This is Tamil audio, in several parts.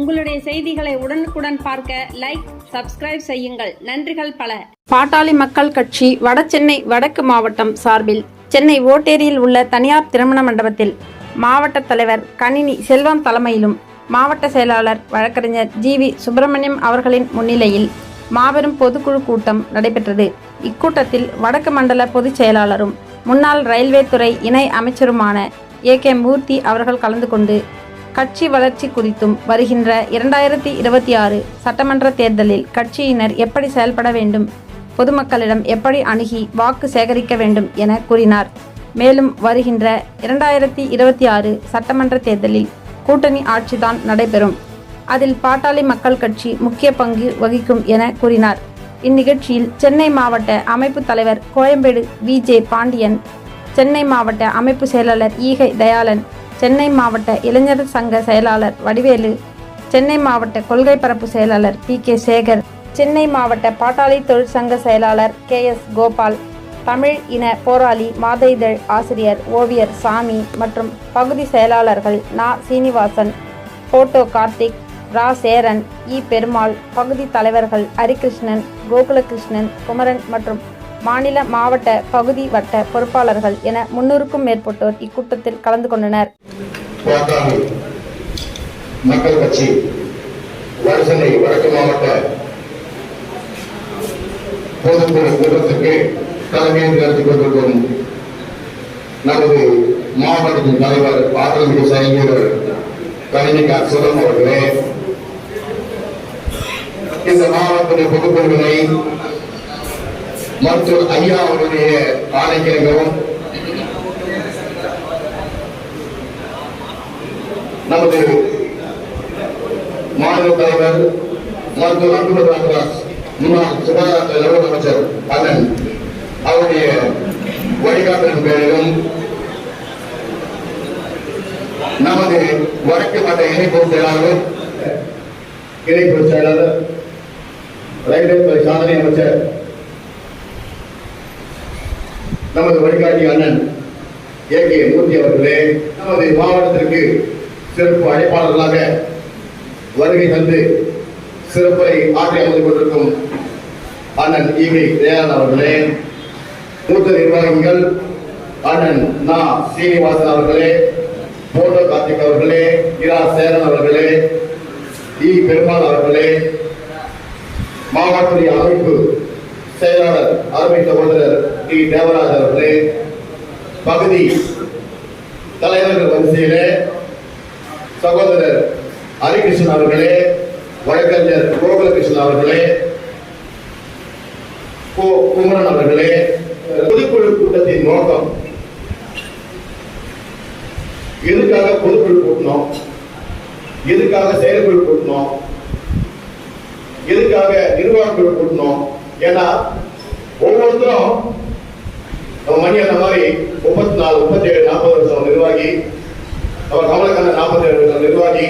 உங்களுடைய செய்திகளை உடனுக்குடன் பார்க்க லைக் சப்ஸ்கிரைப் செய்யுங்கள். நன்றிகள் பல. பாட்டாளி மக்கள் கட்சி வடசென்னை வடக்கு மாவட்டம் சார்பில் சென்னை ஓட்டேரியில் உள்ள தனியார் திருமண மண்டபத்தில் மாவட்ட தலைவர் கணினி செல்வம் தலைமையிலும் மாவட்ட செயலாளர் வழக்கறிஞர் ஜி வி சுப்பிரமணியம் அவர்களின் முன்னிலையில் மாபெரும் பொதுக்குழு கூட்டம் நடைபெற்றது. இக்கூட்டத்தில் வடக்கு மண்டல பொதுச் செயலாளரும் முன்னாள் ரயில்வே துறை இணை அமைச்சருமான ஏ கே மூர்த்தி அவர்கள் கலந்து கொண்டு கட்சி வளர்ச்சி குறித்தும் வருகின்ற இரண்டாயிரத்தி இருபத்தி ஆறு சட்டமன்ற தேர்தலில் கட்சியினர் எப்படி செயல்பட வேண்டும்? பொதுமக்களிடம் எப்படி அணுகி வாக்கு சேகரிக்க வேண்டும் என கூறினார். மேலும் வருகின்ற இரண்டாயிரத்தி இருபத்தி ஆறு சட்டமன்ற தேர்தலில் கூட்டணி ஆட்சிதான் நடைபெறும். அதில் பாட்டாளி மக்கள் கட்சி முக்கிய பங்கு வகிக்கும் என கூறினார். இந்நிகழ்ச்சியில் சென்னை மாவட்ட அமைப்பு தலைவர் கோயம்பேடு வி ஜே பாண்டியன் சென்னை மாவட்ட அமைப்பு செயலாளர் ஈகை தயாளன் சென்னை மாவட்ட இளைஞர் சங்க செயலாளர் வடிவேலு சென்னை மாவட்ட கொள்கை பரப்பு செயலாளர் பி கே சேகர் சென்னை மாவட்ட பாட்டாளி தொழிற்சங்க செயலாளர் கே எஸ் கோபால் தமிழ் இன போராளி மாத இதழ் ஆசிரியர் ஓவியர் சாமி மற்றும் பகுதி செயலாளர்கள் நா. சீனிவாசன் போட்டோ கார்த்திக் ரா. சேரன் இ. பெருமாள் பகுதி தலைவர்கள் ஹரிகிருஷ்ணன் கோகுலகிருஷ்ணன் குமரன் மற்றும் மாநில மாவட்ட பகுதி வட்ட பொறுப்பாளர்கள் என முன்னூறுக்கும் மேற்பட்டோர் இக்கூட்டத்தில் கலந்து கொண்டனர். மக்கள் கட்சி வடசென்னை வடக்கு மாவட்ட பொதுக்குழு கூட்டத்திற்கு தலைமையில் நடத்தி கொண்டிருக்கும் நமது மாவட்டத்தின் தலைவர் பாத்திரமிகு செயலர் கணினிகா சுரம் அவர்களே இந்த மாவட்டத்தின் பொதுக்குழுவினை மருத்துவர் ஐயா அவருடைய ஆணைக்கிழங்கவும் நமது மாநில தலைவர் மருத்துவர் அன்புமதி ராமதாஸ் முன்னாள் சுகாதாரத்துறை நடுவர் அமைச்சர் அண்ணன் அவருடைய வழிகாட்டலின் பேரிலும் நமது வடக்கு மட்ட இணைப்பு செயலாளர் இணைப்பு செயலாளர் ரயில்வே துறை சாதனை அமைச்சர் நமது வழிகாட்டி அண்ணன் ஏ கே மூர்த்தி அவர்களே நமது மாவட்டத்திற்கு சிறப்பு அழைப்பாளர்களாக வருகை தந்து சிறப்பை ஆற்றி அமைந்து கொண்டிருக்கும் அண்ணன் ஈவி தயானந்த் அவர்களே மூத்த நிர்வாகிகள் அண்ணன் நா. சீனிவாசன் அவர்களே போட்டோ கார்த்திக் அவர்களே இரா. சேரன் அவர்களே இ. பெருமாள் அவர்களே மாவட்ட அமைப்பு செயலாளர் அருமை சகோதரர் டி. தேவராஜ் அவர்களே பகுதி தலைவர்கள் வரிசையிலே சகோதரர் ஹரிகிருஷ்ணன் அவர்களே வழக்கறிஞர் கோகுலகிருஷ்ணன் அவர்களே கோ. குமரன் அவர்களே பொதுக்குழு கூட்டத்தின் நோக்கம் எதுக்காக பொதுக்குழு கூட்டணும்? எதுக்காக செயற்குழு கூட்டணும்? எதுக்காக நிர்வாகக்குழு கூட்டணும்? ஏன்னா ஒவ்வொருத்தரும் நம்ம மணி அந்த மாதிரி முப்பத்தி நாலு முப்பத்தி ஏழு நாற்பது வருஷம் நிர்வாகி. அவர் கமலக்கண்ணன் நாற்பத்தி ஏழு வருஷம் நிர்வாகி.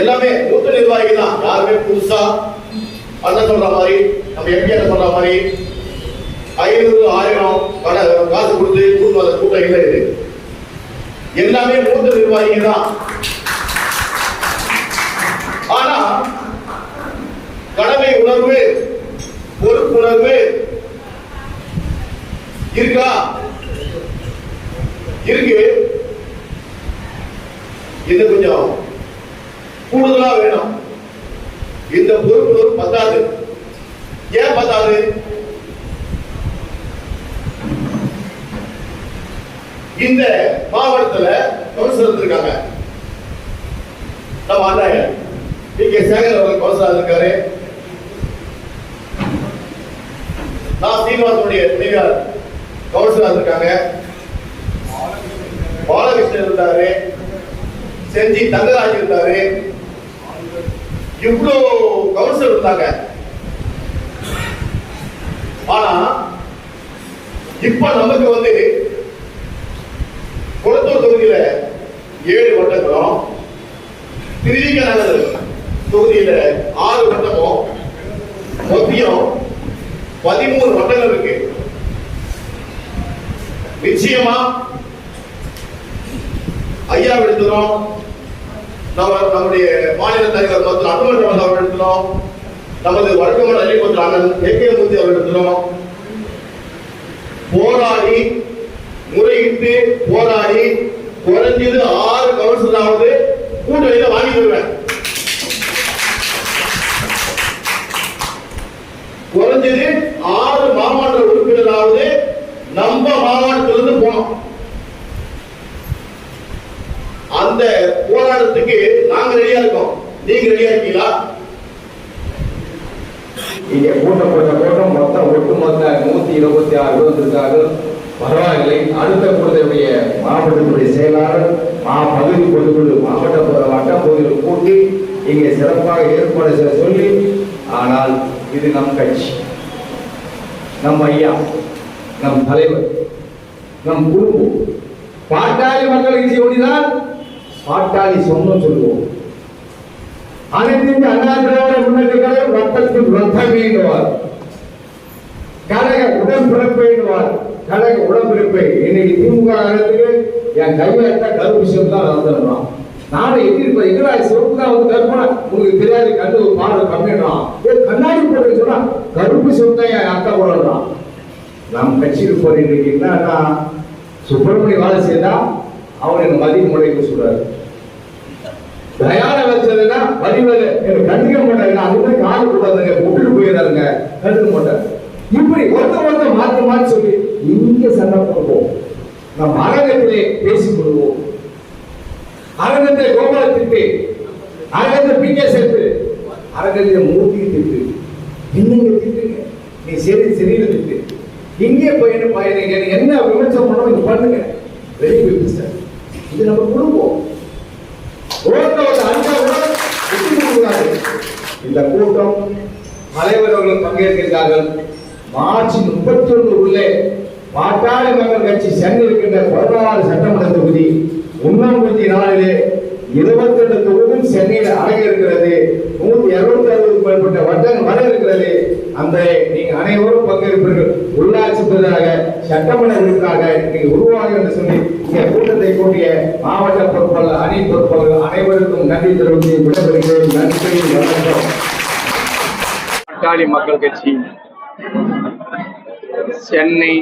எல்லாமே மூத்த நிர்வாகி தான். யாருமே புதுசா அண்ணன் சொல்ற மாதிரி நம்ம எம்பிஆர் சொல்ற மாதிரி ஐநூறு ஆயிரம் கடை காசு கொடுத்து கூட்டு வர கூட்டம் இல்லை இது. எல்லாமே மூத்த நிர்வாகி தான். ஆனா கடமை உணர்வு பொறுப்புணர்வு இருக்கா? இருக்கு. இது கொஞ்சம் கூடுதலா வேணும். இந்த பொறுப்பு பத்தாது. ஏன் பத்தாது? இந்த மாவட்டத்துல கவுன்சிலர் இருக்காங்க நம்ம அண்ணா பி கே சேகர் அவர்கள் கவுன்சிலர் இருக்காரு நான் சீனிவாசனுடைய துணைவியார் கவுன்சிலர் இருக்காங்க. பாலகிருஷ்ணன் இருந்தாரு செஞ்சி தங்கராஜ் இருந்தாரு இவ்வளோ கவுன்சிலர் இருந்தாங்க. ஆனா இப்ப நமக்கு வந்து குளத்தூர் தொகுதியில ஏழு வட்டங்களும் திருவிக நகர் தொகுதியில ஆறு வட்டமும் மொத்தம் பதிமூணு வட்டங்கள் இருக்கு. நிச்சயமா ஐயா எடுத்துறோம் நம்ம நம்முடைய மாநில தலைவர் மற்றும் அவர் எடுத்துறோம் நமது வழக்கமான அள்ளிப்பत्र அண்ணன் ஏ கே மூர்த்தி அவர்களிடத்திலும் போராடி முறையிட்டு போராடி குறைஞ்சது ஆறு கவுன்சிலாவது கூட்டணியில வாங்கி தருவேன். குறைஞ்சது ஆறு மாவட்ட உறுப்பினராவது நம்ம மாவட்டத்திலிருந்து போனோம். அந்த போராட்டத்துக்கு நாங்க ரெடியா இருக்கோம். நீங்க ரெடியா இருக்கீங்களா? இங்கே கூட்டம் போட்ட கூட்டம் மொத்தம் ஒட்டுமொத்த நூத்தி இருபத்தி ஆறு பேர் வந்திருக்கார்கள் பரவாயில்லை. அடுத்த கூட்டத்தினுடைய மாவட்டத்தினுடைய செயலாளர் மா பகுதி பொதுக்குழு மாவட்ட பொ- வட்ட பகுதியில் கூட்டி இங்கே சிறப்பாக ஏற்பாடு செய்ய சொல்லி ஆனால் இது நம் கட்சி. நம் ஐயா நம் தலைவர் நம் குடும்பம். பாட்டாளி மக்களுக்கு ஓடினால் பாட்டாளி சொந்தம் சொல்லுவோம். அனைத்து இந்திய அண்ணா திராவிட முன்னேற்ற ரத்தத்தில் ரத்தம் வேண்டுவார் கழக உடன்பிறப்பு வேண்டுவார் கழக உடன்பிறப்பை இன்னைக்கு திமுக காலத்துக்கு என் கையாட்ட கருப்பு சிவம் தான் வந்துடணும் நானும் எதிர்ப்பேன் எங்கடா சிவப்பு தான் வந்து கருப்புனா? உங்களுக்கு தெரியாது கண்ணு பார்வை கம்மிடுறான் ஏ கண்ணாடி போட்டு சொன்னா கருப்பு சிவம் தான் என் அக்கா போடுறான் நம் கட்சியில் போற இன்னைக்கு என்னன்னா சுப்பிரமணிய வேலை செய்தா அவர் என் மதி முறைக்கு சொல்றாரு. தயார வச்சதுன்னா வடிவேலு எனக்கு கண்டுக்க மாட்டாங்க அதுக்கு காது கூடாதுங்க விட்டுட்டு போயிடாருங்க கண்டுக்க மாட்டாங்க இப்படி ஒருத்த ஒருத்த மாற்றி மாற்றி சொல்லி இங்க சண்டை போடுவோம். நம் அரங்கத்திலே பேசிக் கொள்வோம். அரங்கத்தை கோபால திட்டு. அரங்கத்தை பி கே சேர்த்து. அரங்கத்தை மூர்த்தி திட்டு. என்னங்க திட்டுங்க நீ சரி சரியில்லை திட்டு. எங்கே போய் என்ன பயனுங்க என்ன விமர்சனம் பண்ணணும்? இது பண்ணுங்க வெளியே போய் சார் இது நம்ம குடும்பம். ஓட்ட ஒரு விட்டு கொடுக்கிறார்கள். இந்த கூட்டம் தலைவர் அவர்கள் பங்கேற்கின்றார்கள். மார்ச் முப்பத்தி ஒன்று உள்ளே. பாட்டாளி மக்கள் கட்சி சென்னை இருக்கின்ற பதினாறு சட்டமன்ற தொகுதி. முன்னூத்தி நாலிலே இருபத்தி ரெண்டு தொகுதியும் சென்னையில் அடங்க இருக்கிறது. நூத்தி இருநூத்தி அறுபது மேற்பட்ட வட்டங்கள் வர இருக்கிறது. அந்த நீங்க அனைவரும் பங்கேற்பீர்கள். உள்ளாட்சி பிரதாக சட்டமன்ற உறுப்பினராக நீங்க உருவாக என்று சொல்லி இங்க கூட்டத்தை கூட்டிய மாவட்ட பொறுப்பாளர் அணி பொறுப்பாளர்கள் அனைவருக்கும் நன்றி தெரிவித்து விடைபெறுகிறேன். நன்றி வணக்கம். மக்கள் கட்சி சென்னை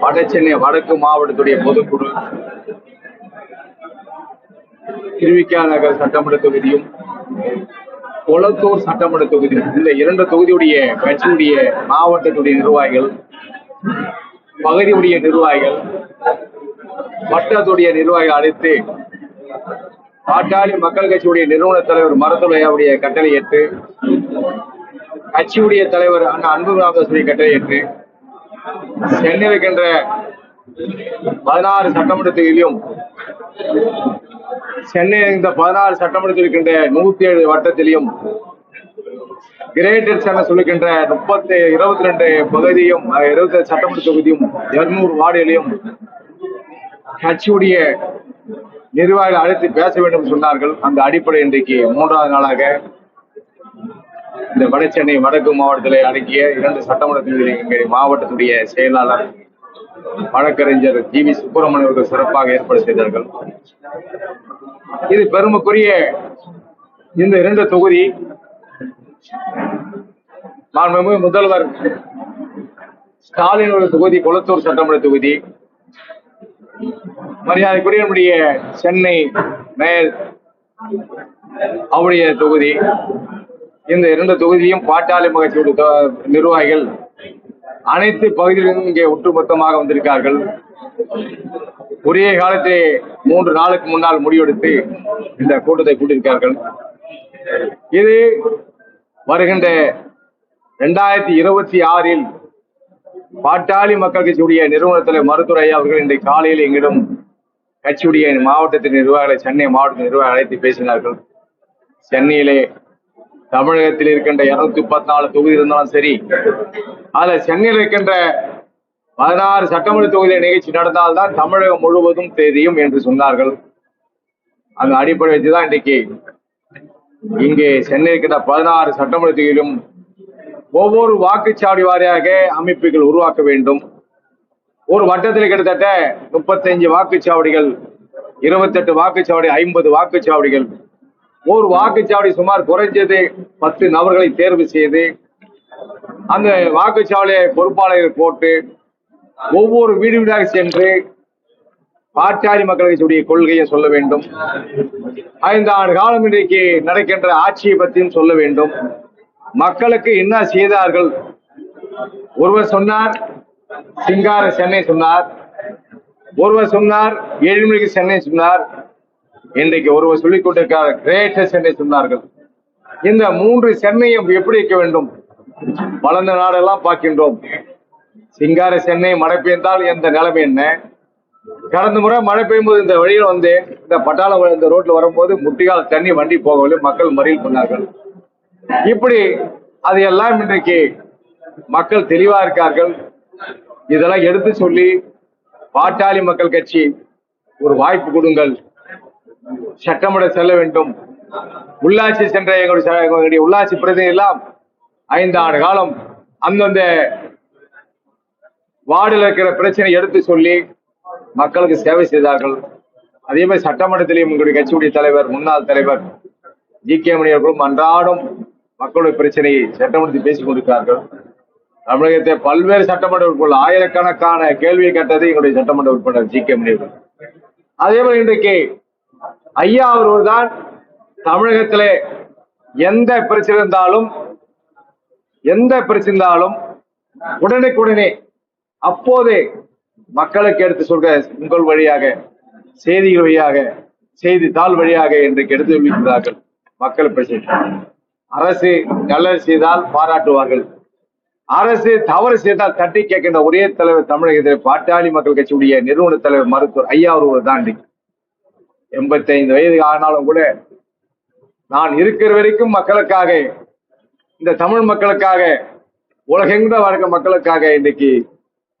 வட சென்னை வடக்கு மாவட்டத்துடைய பொதுக்குழு திருவிக்கா நகர் சட்டமன்ற தொகுதியும் கொளத்தூர் சட்டமன்ற தொகுதியும் இந்த இரண்டு தொகுதியுடைய கட்சியுடைய மாவட்டத்துடைய நிர்வாகிகள் பகுதியுடைய நிர்வாகிகள் வட்டத்துடைய நிர்வாகிகள் அழைத்து பாட்டாளி மக்கள் கட்சியுடைய நிறுவன தலைவர் மருத்துவரையாவுடைய கட்டளை ஏற்று கட்சியுடைய தலைவர் அண்ணா அன்பு ராமதாசுடைய கட்டளை ஏற்று சென்னை இருக்கின்ற பதினாறு சட்டமன்ற தொகுதியிலும் சென்னை இந்த பதினாறு சட்டமன்றத்தில் இருக்கின்ற நூத்தி ஏழு வட்டத்திலையும் கிரேட்டர் சென்னை சொல்லுகின்ற முப்பத்தி இருபத்தி ரெண்டு பகுதியும் இருபத்தி சட்டமன்ற தொகுதியும் இருநூறு வார்டுகளையும் கட்சியுடைய நிர்வாகிகள் அழைத்து பேச வேண்டும் சொன்னார்கள். அந்த அடிப்படை இன்றைக்கு மூன்றாவது நாளாக இந்த வட சென்னை வடக்கு மாவட்டத்திலே அடங்கிய இரண்டு சட்டமன்ற தொகுதிகளில் மாவட்டத்துடைய செயலாளர் வழக்கறிஞர் ஜி வி சுப்பிரமணியம் அவர்கள் சிறப்பாக ஏற்பாடு செய்தார்கள். இது பெருமைக்குரிய இந்த இரண்டு தொகுதி மாண்புமிகு முதல்வர் ஸ்டாலின் ஒரு தொகுதி குளத்தூர் சட்டமன்ற தொகுதி மரியாதைக்குரிய நம்முடைய சென்னை மேயர் அவருடைய தொகுதி இந்த இரண்டு தொகுதியும் பாட்டாளி மகிழ்ச்சியுடைய தொ- நிர்வாகிகள் அனைத்து பகுதிகளிலும் இங்கே ஒட்டுமொத்தமாக வந்திருக்கார்கள் ஒரே காலத்திலே மூன்று நாளுக்கு முன்னால் முடிவெடுத்து இந்த கூட்டத்தை கூட்டியிருக்கார்கள் இது வருகின்ற இரண்டாயிரத்தி இருபத்தி ஆறில் பாட்டாளி மக்கள் கட்சியுடைய நிறுவனத்தில் மருத்துவரை அவர்கள் இன்றைக்கு காலையில் எங்களிடம் கட்சியுடைய மாவட்டத்தின் நிர்வாகிகளை சென்னை மாவட்ட நிர்வாகம் அழைத்து பேசினார்கள். சென்னையிலே தமிழகத்தில் இருக்கின்ற இருநூத்தி முப்பத்தி நாலு தொகுதி இருந்தாலும் சரி அதுல சென்னையில் இருக்கின்ற பதினாறு சட்டமன்ற தொகுதி நிகழ்ச்சி நடந்தால்தான் தமிழகம் முழுவதும் தெரியும் என்று சொன்னார்கள். அந்த அடிப்படை வச்சுதான் இன்றைக்கு இங்கே சென்னை இருக்கின்ற பதினாறு சட்டமன்ற தொகுதியிலும் ஒவ்வொரு வாக்குச்சாவடி வாரியாக அமைப்புகள் உருவாக்க வேண்டும். ஒரு வட்டத்தில் கிட்டத்தட்ட முப்பத்தஞ்சு வாக்குச்சாவடிகள் இருபத்தெட்டு வாக்குச்சாவடி ஐம்பது வாக்குச்சாவடிகள் ஒரு வாக்குச்சாவடி சுமார் குறைஞ்சது பத்து நபர்களை தேர்வு செய்து அந்த வாக்குச்சாவடியை பொறுப்பாளர்கள் போட்டு ஒவ்வொரு வீடு வீடாக சென்று பாட்டாளி மக்கள் கட்சியுடைய கொள்கையை சொல்ல வேண்டும். ஐந்து ஆண்டு காலம் இன்றைக்கு நடக்கின்ற ஆட்சியை பற்றியும் சொல்ல வேண்டும். மக்களுக்கு என்ன செய்தார்கள்? ஒருவர் சொன்னார் சிங்கார சென்னை சொன்னார். ஒருவர் சொன்னார் ஏழுமணிக்கு சென்னை சொன்னார். இன்றைக்கு ஒருவர் சொல்லிக் கொண்டிருக்கிறார் கிரேட்டஸ்ட் சென்னை சொன்னார்கள். இந்த மூன்று சென்னையும் எப்படி இருக்க வேண்டும்? வளர்ந்த நாடெல்லாம் பார்க்கின்றோம். சிங்கார சென்னை மழை பெய்ந்தால் எந்த நிலைமை என்ன? கடந்த முறை மழை பெய்யும்போது இந்த வழியில் வந்து இந்த பட்டாளம் இந்த ரோட்ல வரும்போது முட்டிகால தண்ணி வண்டி போகவில்லை மக்கள் மறியல் பண்ணார்கள். இப்படி அதையெல்லாம் இன்றைக்கு மக்கள் தெளிவா இருக்கார்கள். இதெல்லாம் எடுத்து சொல்லி பாட்டாளி மக்கள் கட்சி ஒரு வாய்ப்பு கொடுங்கள். சட்டமிட செல்ல வேண்டும். உள்ளாட்சி சென்ற எங்களுடைய எங்களுடைய உள்ளாட்சி பிரதிநிதி எல்லாம் ஐந்து ஆண்டு காலம் அந்தந்த வார்டில் இருக்கிற பிரச்சனை எடுத்து சொல்லி மக்களுக்கு சேவை செய்தார்கள். அதே மாதிரி சட்டமன்றத்திலேயும் எங்களுடைய கட்சியுடைய தலைவர் முன்னாள் தலைவர் ஜி கே மணி அவர்களும் அன்றாடம் மக்களுடைய பிரச்சனையை சட்டமன்றத்தில் பேசிக் கொண்டிருக்கிறார்கள். தமிழகத்தை பல்வேறு சட்டமன்ற உறுப்பினர் ஆயிரக்கணக்கான கேள்வியை கேட்டது எங்களுடைய சட்டமன்ற உறுப்பினர் ஜி கே மணி அவர்கள். அதே மாதிரி இன்றைக்கு ஐயா அவர்கள் தான் தமிழகத்திலே எந்த பிரச்சனை இருந்தாலும் எந்த பிரச்சனை இருந்தாலும் உடனுக்குடனே அப்போதே மக்களுக்கு எடுத்து சொல்ற உங்கள் வழியாக செய்திகள் வழியாக செய்தித்தாள் வழியாக இன்றைக்கு எடுத்து வைக்கிறார்கள் மக்கள் பிரச்சனை. அரசு நல்லது செய்தால் பாராட்டுவார்கள். அரசு தவறு செய்தால் தட்டி கேட்கின்ற ஒரே தலைவர் தமிழகத்தில் பாட்டாளி மக்கள் கட்சியுடைய நிறுவன தலைவர் மருத்துவர் ஐயா ஒருவர் தான் எண்பத்தைந்து எண்பத்தி ஐந்து வயது ஆனாலும் கூட நான் இருக்கிற வரைக்கும் மக்களுக்காக இந்த தமிழ் மக்களுக்காக உலகெங்கிற வாழ்க்கை மக்களுக்காக இன்னைக்கு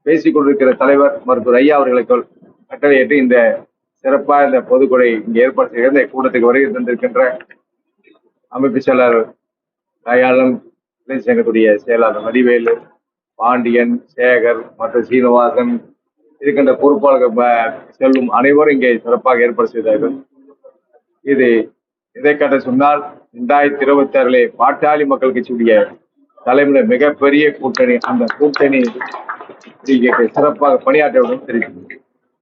பேசிக் கொண்டிருக்கிற தலைவர் மருத்துவர் ஐயா அவர்களுக்குள் கட்டளையிட்டு இந்த சிறப்பாக இந்த பொதுக்குறை இங்கே ஏற்பாடு செய்கிற இந்த கூட்டத்துக்கு வருகை தந்திருக்கின்ற அமைப்பு செயலாளர் தயாளன் இளைஞர் சங்கத்துடைய செயலாளர் வடிவேலு பாண்டியன் சேகர் மற்றும் சீனிவாசன் இருக்கின்ற பொறுப்பாளர்கள் செல்லும் அனைவரும் இங்கே சிறப்பாக ஏற்பாடு செய்தார்கள். இது இதை கட்ட சொன்னால் இரண்டாயிரத்தி இருபத்தி ஆறிலே பாட்டாளி மக்கள் கட்சியுடைய தலைமுறை மிகப்பெரிய கூட்டணி அந்த கூட்டணி இங்கே சிறப்பாக பணியாற்ற வேண்டும்